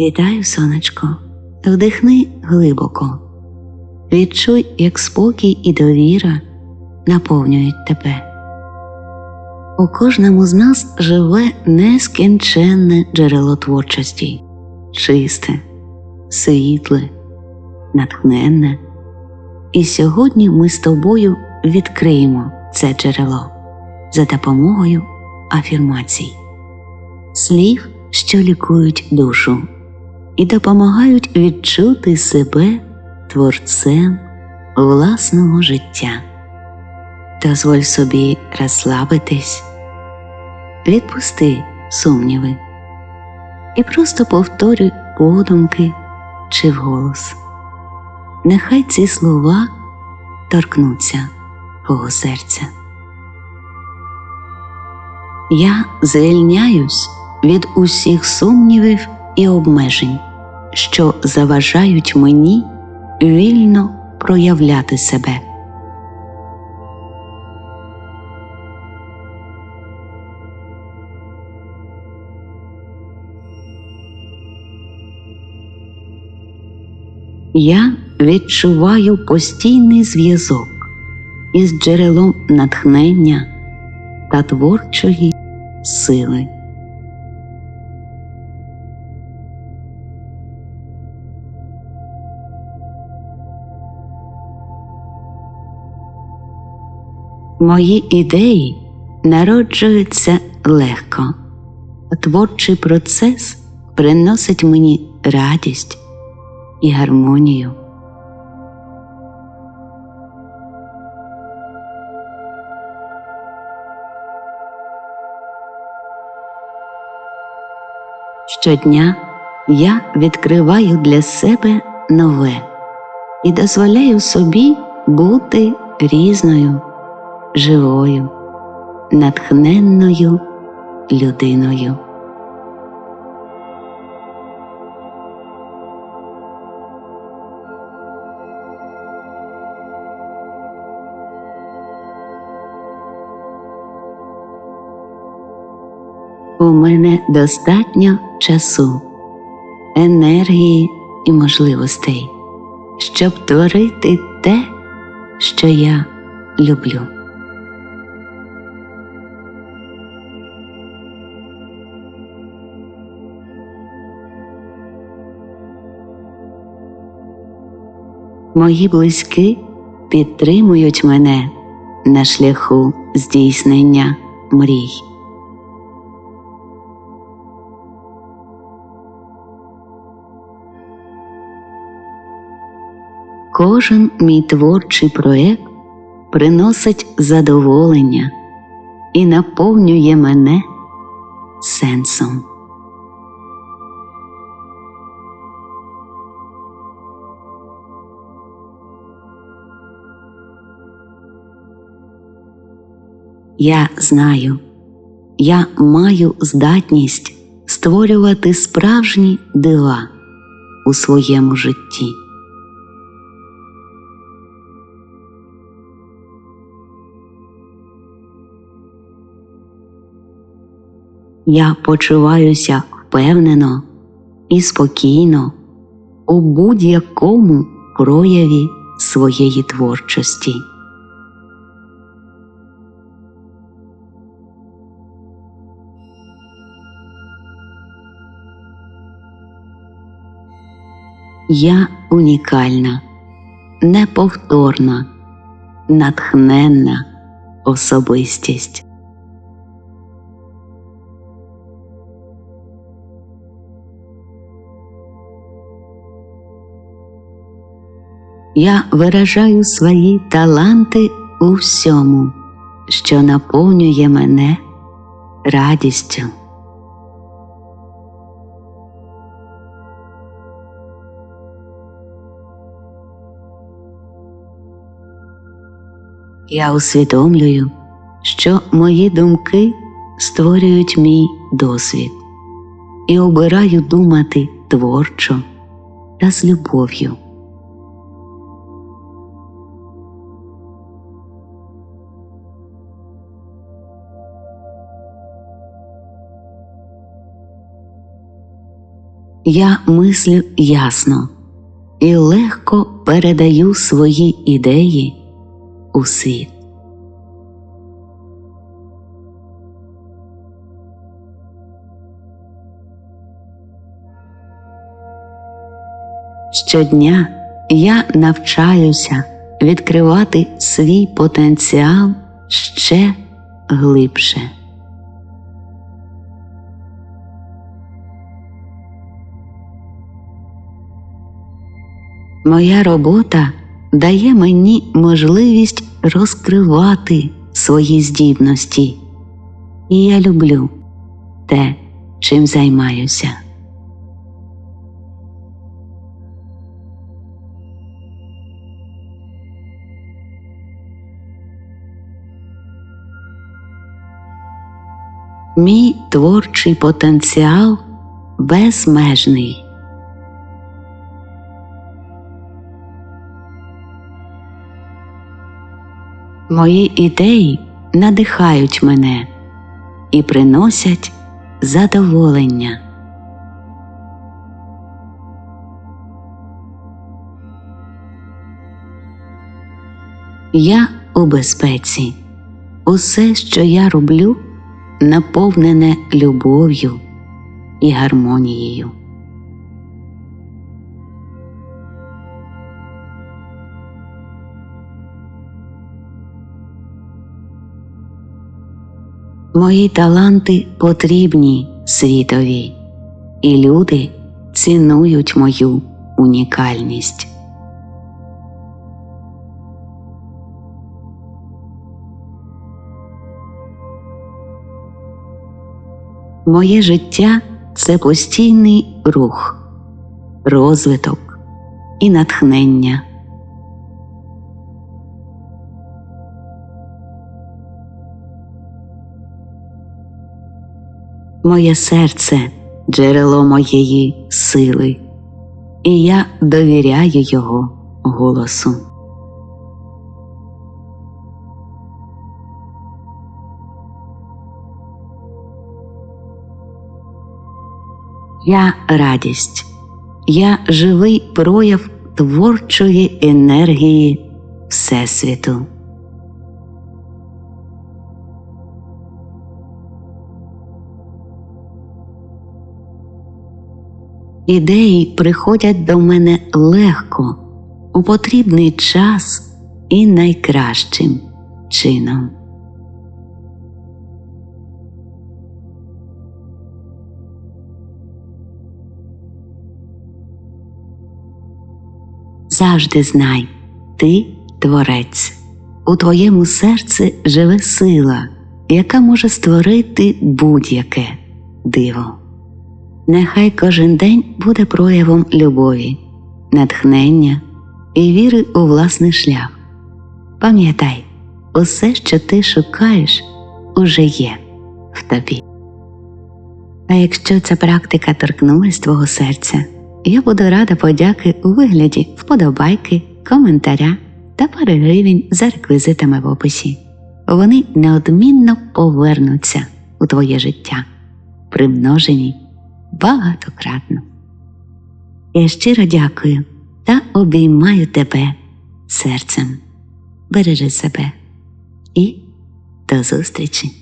Вітаю, сонечко, вдихни глибоко. Відчуй, як спокій і довіра наповнюють тебе. У кожному з нас живе нескінченне джерело творчості, чисте, світле, натхненне. І сьогодні ми з тобою відкриємо це джерело за допомогою афірмацій, слів, що лікують душу і допомагають відчути себе творцем власного життя. Дозволь собі розслабитись, відпусти сумніви і просто повторюй подумки чи вголос. Нехай ці слова торкнуться твого серця. Я звільняюсь від усіх сумнівів і обмежень, що заважають мені вільно проявляти себе. Я відчуваю постійний зв'язок із джерелом натхнення та творчої сили. Мої ідеї народжуються легко, творчий процес приносить мені радість і гармонію. Щодня я відкриваю для себе нове і дозволяю собі бути різною, живою, натхненною людиною. У мене достатньо часу, енергії і можливостей, щоб творити те, що я люблю. Мої близькі підтримують мене на шляху здійснення мрій. Кожен мій творчий проєкт приносить задоволення і наповнює мене сенсом. Я знаю, я маю здатність створювати справжні дива у своєму житті. Я почуваюся впевнено і спокійно у будь-якому прояві своєї творчості. Я унікальна, неповторна, натхненна особистість. Я виражаю свої таланти у всьому, що наповнює мене радістю. Я усвідомлюю, що мої думки створюють мій досвід і обираю думати творчо та з любов'ю. я мислю ясно і легко передаю свої ідеї у світ. Щодня я навчаюся відкривати свій потенціал ще глибше. Моя робота дає мені можливість розкривати свої здібності, і я люблю те, чим займаюся. Мій творчий потенціал безмежний. Мої ідеї надихають мене і приносять задоволення. Я у безпеці. Усе, що я роблю, наповнене любов'ю і гармонією. Мої таланти потрібні світові, і люди цінують мою унікальність. Моє життя це постійний рух, розвиток і натхнення. Моє серце джерело моєї сили, і я довіряю його голосу. Я радість, я живий прояв творчої енергії Всесвіту. Ідеї приходять до мене легко, у потрібний час і найкращим чином. Завжди знай, ти творець, у твоєму серці живе сила, яка може створити будь-яке диво. Нехай кожен день буде проявом любові, натхнення і віри у власний шлях. Пам'ятай, усе, що ти шукаєш, уже є в тобі. А якщо ця практика торкнулась твого серця, я буду рада подяки у вигляді вподобайки, коментаря та пари гривень за реквізитами в описі. Вони неодмінно повернуться у твоє життя, примножені багатократно. Я щиро дякую та обіймаю тебе серцем. Бережи себе і до зустрічі!